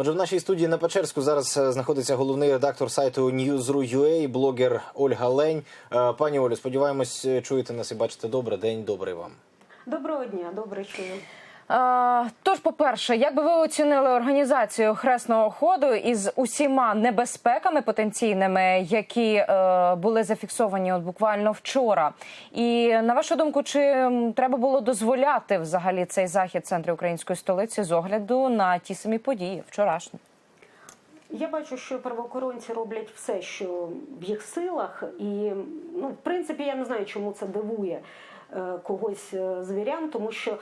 Отже, в нашій студії на Печерську зараз е, знаходиться головний редактор сайту News.ru.ua, блогер Ольга Лень. Е, Пані Олю, сподіваємось, е, чуєте нас і бачите добре. День добрий вам. Доброго дня, добре чую. Е, Тож, по-перше, як би ви оцінили організацію хресного ходу із усіма небезпеками потенційними, які е, були зафіксовані от буквально вчора? І на вашу думку, чи треба було дозволяти взагалі цей захід в центрі української столиці з огляду на ті самі події вчорашні? Я бачу, що правоохоронці роблять все, що в їх силах, і ну, в принципі, я не знаю, чому це дивує е, когось з вірян, тому що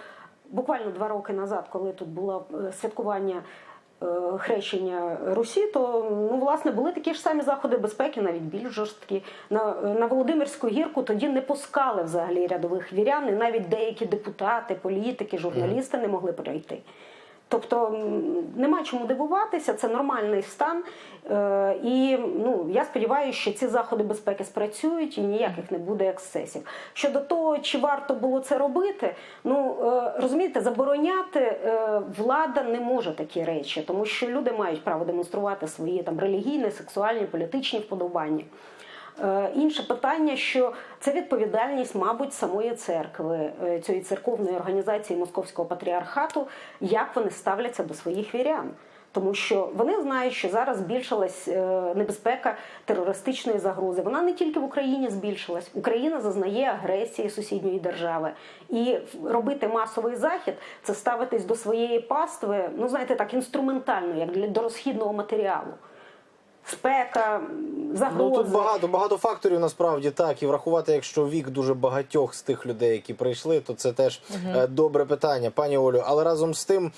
буквально два роки назад, коли тут було е, святкування. е, Хрещення Русі, то ну власне були такі ж самі заходи безпеки, навіть більш жорсткі. На, на Володимирську гірку тоді не пускали взагалі рядових вірян, і навіть деякі депутати, політики, журналісти не могли пройти. Тобто нема чому дивуватися, це нормальний стан. Е, і ну, я сподіваюся, що ці заходи безпеки спрацюють і ніяких не буде ексцесів. Щодо того, чи варто було це робити, ну е, розумієте, забороняти е, влада не може такі речі, тому що люди мають право демонструвати свої там релігійні, сексуальні, політичні вподобання. Е, Інше питання, що це відповідальність, мабуть, самої церкви, е, цієї церковної організації Московського патріархату, як вони ставляться до своїх вірян. Тому що вони знають, що зараз збільшилась е, небезпека терористичної загрози. Вона не тільки в Україні збільшилась. Україна зазнає агресії сусідньої держави. І робити масовий захід це ставитись до своєї пастви, ну знаєте, так інструментально, як для до розхідного матеріалу. Спека, загрози. Ну тут багато багато факторів насправді так. І врахувати, якщо вік дуже багатьох з тих людей, які прийшли, то це теж е, добре питання, пані Олю. Але разом з тим,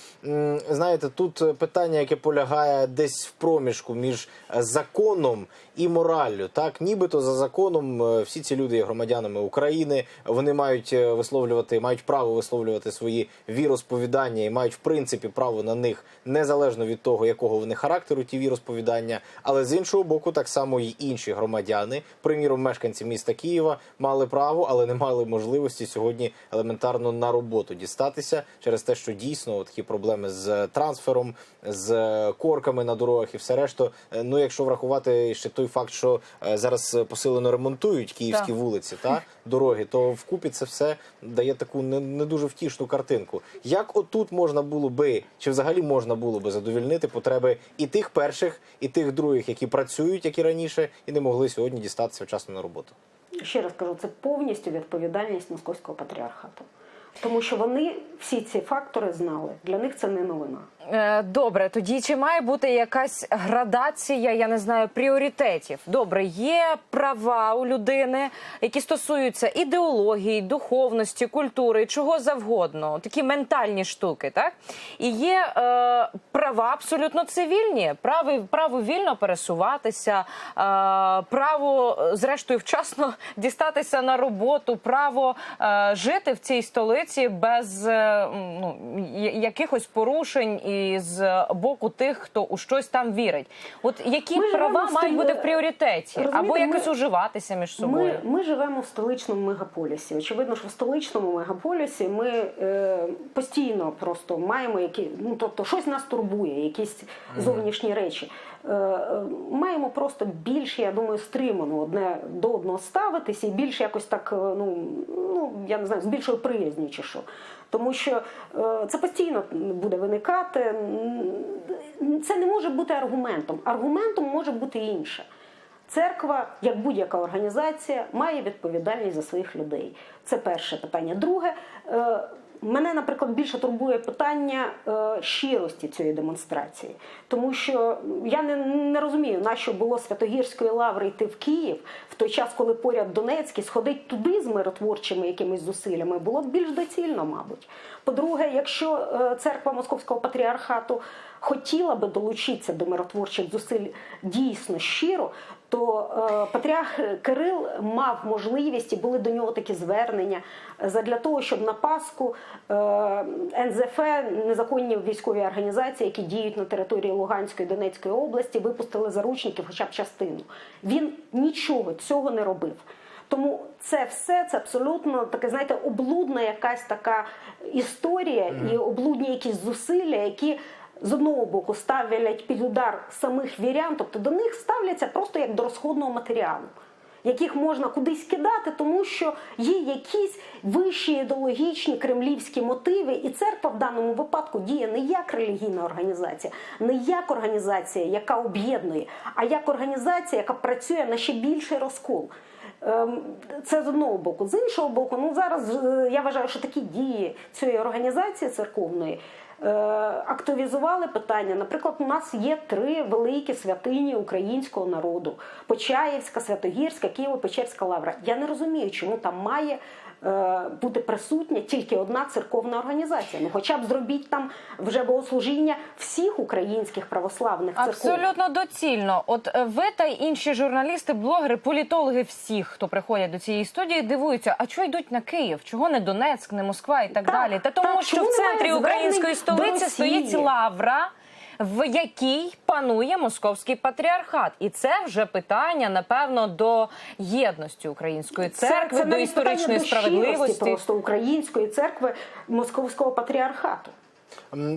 знаєте, тут е, питання, яке полягає десь в проміжку між е, законом і мораллю. Так, нібито за законом всі ці люди є громадянами України. Вони мають висловлювати, мають право висловлювати свої віросповідання і мають в принципі право на них незалежно від того, якого вони характеру ті віросповідання. Але з іншого боку, так само і інші громадяни, приміром, мешканці міста Києва, мали право, але не мали можливості сьогодні елементарно на роботу дістатися через те, що дійсно такі проблеми з трансфером, з корками на дорогах і все решта. Е, Ну, якщо врахувати ще той факт, що е, зараз посилено ремонтують київські Так. вулиці та дороги, то вкупі це все дає таку не, не дуже втішну картинку. Як отут можна було би, чи взагалі можна було би задовільнити потреби і тих перших, і тих других, які працюють, як і раніше, і не могли сьогодні дістатися вчасно на роботу? ще раз кажу, це повністю відповідальність московського патріархату. Тому що вони всі ці фактори знали. Для них це не новина. Е, Добре, тоді чи має бути якась градація, я не знаю, пріоритетів? Добре, є права у людини, які стосуються ідеології, духовності, культури, чого завгодно, такі ментальні штуки, так? І є е, права абсолютно цивільні, право, право вільно пересуватися, е, право, е, зрештою, вчасно дістатися на роботу, право е, жити в цій столиці без е, ну, якихось порушень і з боку тих, хто у щось там вірить. От які Ми права мають столі- бути в пріоритеті, Розумієте, або якось ми- уживатися між собою? Ми, ми живемо в столичному мегаполісі. Очевидно, що в столичному мегаполісі ми е, постійно просто маємо які, ну тобто щось нас турбує, якісь зовнішні речі. Е, е, маємо просто більш, я думаю, стримано одне до одного ставитися і більш якось так, е, ну, ну я не знаю, з більшою приязню чи що. Тому що це постійно буде виникати. Це не може бути аргументом. Аргументом може бути інше. Церква, як будь-яка організація, має відповідальність за своїх людей. Це перше питання. Друге, мене, наприклад, більше турбує питання е, щирості цієї демонстрації, тому що я не, не розумію, на що було Святогірської лаври йти в Київ в той час, коли поряд Донецький, сходить туди з миротворчими якимись зусиллями, було б більш доцільно, мабуть. По-друге, якщо е, церква Московського патріархату хотіла би долучитися до миротворчих зусиль дійсно щиро, то е, патріарх Кирил мав можливість і були до нього такі звернення для того, щоб на Пасху е, НЗФ, незаконні військові організації, які діють на території Луганської і Донецької області, випустили заручників, хоча б частину. Він нічого цього не робив. Тому це все це абсолютно таке, знаєте, облудна якась така історія і облудні якісь зусилля, які з одного боку ставлять під удар самих вірян, тобто до них ставляться просто як до розходного матеріалу. Яких можна кудись кидати, тому що є якісь вищі ідеологічні кремлівські мотиви, і церква в даному випадку діє не як релігійна організація, не як організація, яка об'єднує, а як організація, яка працює на ще більший розкол. Ем, Це з одного боку. З іншого боку, ну зараз е, я вважаю, що такі дії цієї організації церковної активізували питання. Наприклад, у нас є три великі святині українського народу: Почаївська, Святогірська, Києво-Печерська лавра. Я не розумію, чому там має е, бути присутня тільки одна церковна організація. Ну, хоча б зробіть там вже богослужіння всіх українських православних церков. Абсолютно доцільно. От е, ви та інші журналісти, блогери, політологи, всіх, хто приходять до цієї студії, дивуються, а чого йдуть на Київ? Чого не Донецьк, не Москва і так, Так, далі? Та тому, так, що в центрі української столиці стоїть лавра. В якій панує московський патріархат, і це вже питання, напевно, до єдності української церкви, до це історичної до історичної справедливості. просто української церкви московського патріархату.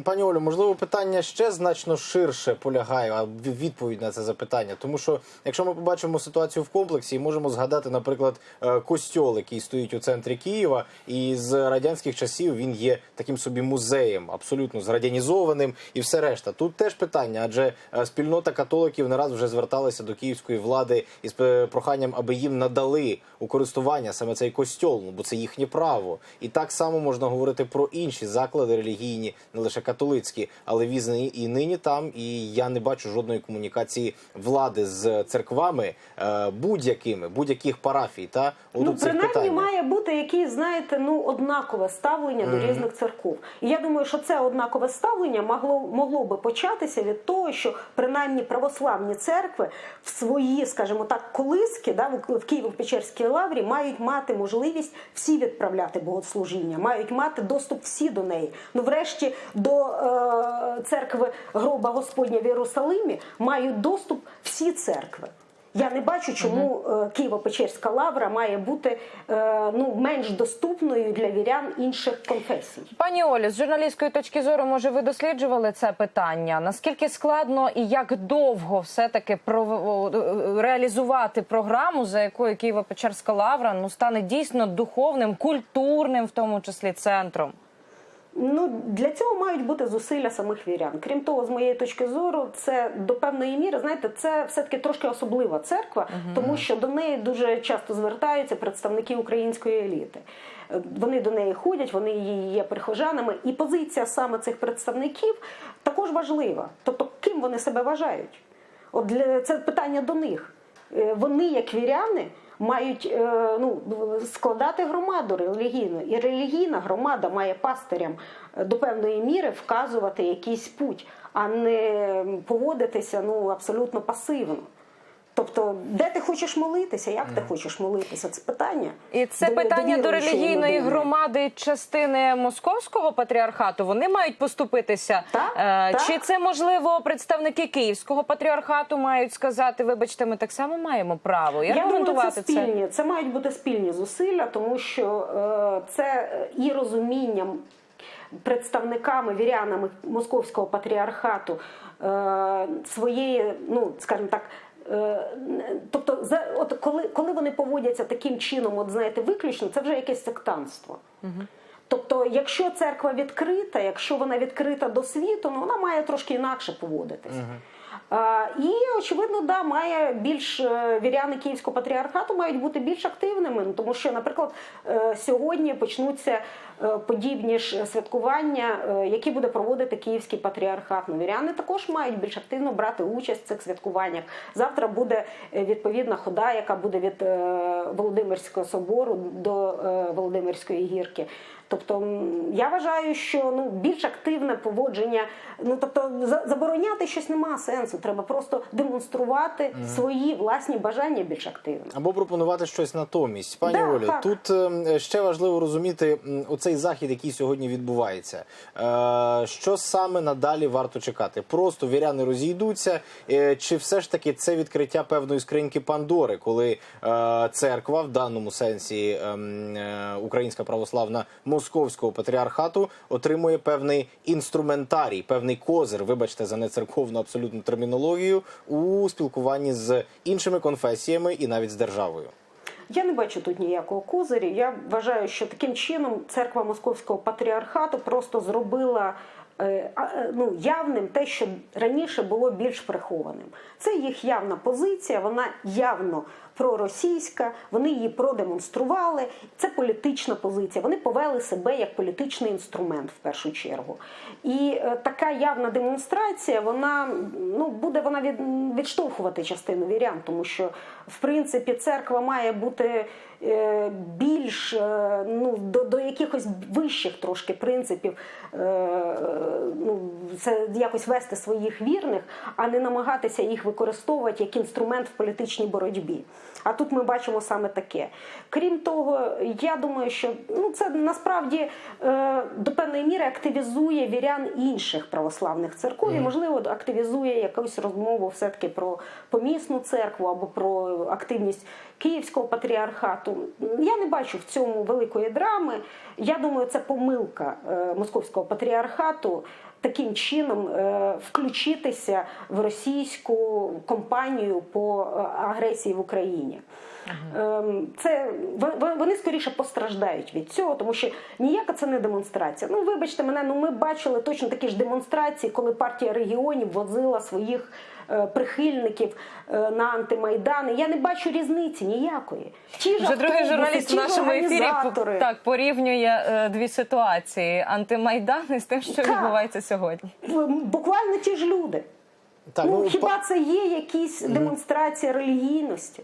Пані Олю, можливо, питання ще значно ширше полягає, а відповідь на це запитання. Тому що, якщо ми побачимо ситуацію в комплексі, можемо згадати, наприклад, е, костьол, який стоїть у центрі Києва, і з радянських часів він є таким собі музеєм, абсолютно зрадянізованим і все решта. Тут теж питання, адже е, спільнота католиків не раз вже зверталася до київської влади із е, проханням, аби їм надали у користування саме цей костьол, ну бо це їхнє право. І так само можна говорити про інші заклади релігійні, лише католицькі, але візнані і нині там. І я не бачу жодної комунікації влади з церквами е, будь-якими, будь-яких парафій. Та Ну, принаймні питань. має бути якесь, знаєте, ну однакове ставлення до різних церков. І я думаю, що це однакове ставлення могло могло би початися від того, що принаймні православні церкви в свої, скажімо так, колиски, да, в Києво-Печерській лаврі мають мати можливість всі відправляти богослужіння, мають мати доступ всі до неї. Ну, врешті, до е, церкви гроба Господня в Єрусалимі мають доступ всі церкви. Я не бачу, чому е, Києво-Печерська лавра має бути е, ну менш доступною для вірян інших конфесій. Пані Олі, з журналістської точки зору, може, ви досліджували це питання? Наскільки складно і як довго все-таки пров- реалізувати програму, за якою Києво-Печерська лавра ну стане дійсно духовним, культурним, в тому числі центром? Ну для цього мають бути зусилля самих вірян. Крім того, з моєї точки зору, це до певної міри, знаєте, це все таки трошки особлива церква, тому що до неї дуже часто звертаються представники української еліти. Е, Вони до неї ходять, вони її є прихожанами, і позиція саме цих представників також важлива. Тобто, ким вони себе вважають? От для це питання до них. Е, Вони, як віряни, мають е, ну, складати громаду релігійну. І релігійна громада має пастирям е, до певної міри вказувати якийсь путь, а не поводитися ну, абсолютно пасивно. Тобто, де ти хочеш молитися, як ти хочеш молитися? Це питання. І це до- питання до релігійної громади частини московського патріархату. Вони мають поступитися. Так, Е, так. Чи це можливо представники київського патріархату мають сказати, вибачте, ми так само маємо право і Я думаю, це аргументувати це? спільні. Це мають бути спільні зусилля, тому що е, це і розумінням представниками, вірянами московського патріархату е, своєї, ну скажімо так. Е, Тобто, за от коли, коли вони поводяться таким чином, от знаєте, виключно, це вже якесь сектантство. Тобто, якщо церква відкрита, якщо вона відкрита до світу, ну вона має трошки інакше поводитись. А, і очевидно, да, має більш е, віряни Київського патріархату мають бути більш активними, ну, тому що, наприклад, е, сьогодні почнуться е, подібні ж святкування, які буде проводити Київський патріархат. Ну, віряни також мають більш активно брати участь в цих святкуваннях. Завтра буде відповідна хода, яка буде від Володимирського собору до Володимирської гірки. Тобто я вважаю, що ну більш активне поводження, ну тобто забороняти щось нема сенсу. Треба просто демонструвати свої власні бажання більш активно. Або пропонувати щось натомість. Пані Да, Олю, так. тут е, ще важливо розуміти оцей захід, який сьогодні відбувається. Е, Що саме надалі варто чекати? Просто віряни розійдуться, е, чи все ж таки це відкриття певної скриньки Пандори, коли е, церква в даному сенсі ем, Українська православна московського патріархату отримує певний інструментарій, певний козир, вибачте за нецерковну абсолютну термінологію, у спілкуванні з іншими конфесіями і навіть з державою. Я не бачу тут ніякого козирі. Я вважаю, що таким чином церква Московського патріархату просто зробила е, е, ну, явним те, що раніше було більш прихованим. Це їх явна позиція, вона явно проросійська, вони її продемонстрували. Це політична позиція. Вони повели себе як політичний інструмент в першу чергу. І е, така явна демонстрація, вона ну буде вона від, відштовхувати частину вірян, тому що в принципі церква має бути більш е, ну до, до якихось вищих трошки принципів. Е, ну це якось вести своїх вірних, а не намагатися їх використовувати як інструмент в політичній боротьбі. А тут ми бачимо саме таке. Крім того, я думаю, що ну це насправді е, до певної міри активізує вірян інших православних церков і, можливо, активізує якусь розмову все-таки про помісну церкву або про активність Київського патріархату. Я не бачу в цьому великої драми. Я думаю, це помилка е, московського патріархату таким чином е, включитися в російську кампанію по е, агресії в Україні. Ем, Це вони скоріше постраждають від цього, тому що ніяка це не демонстрація. Ну вибачте мене, ну ми бачили точно такі ж демонстрації, коли партія регіонів возила своїх е, прихильників е, на антимайдани. Я не бачу різниці ніякої. Ті ж Вже другий журналіст в нашому ефірі так порівнює е, дві ситуації: антимайдан з тим, що Так. відбувається сьогодні. Буквально ті ж люди. Так, ну, ну, хіба па- це є якісь демонстрація релігійності?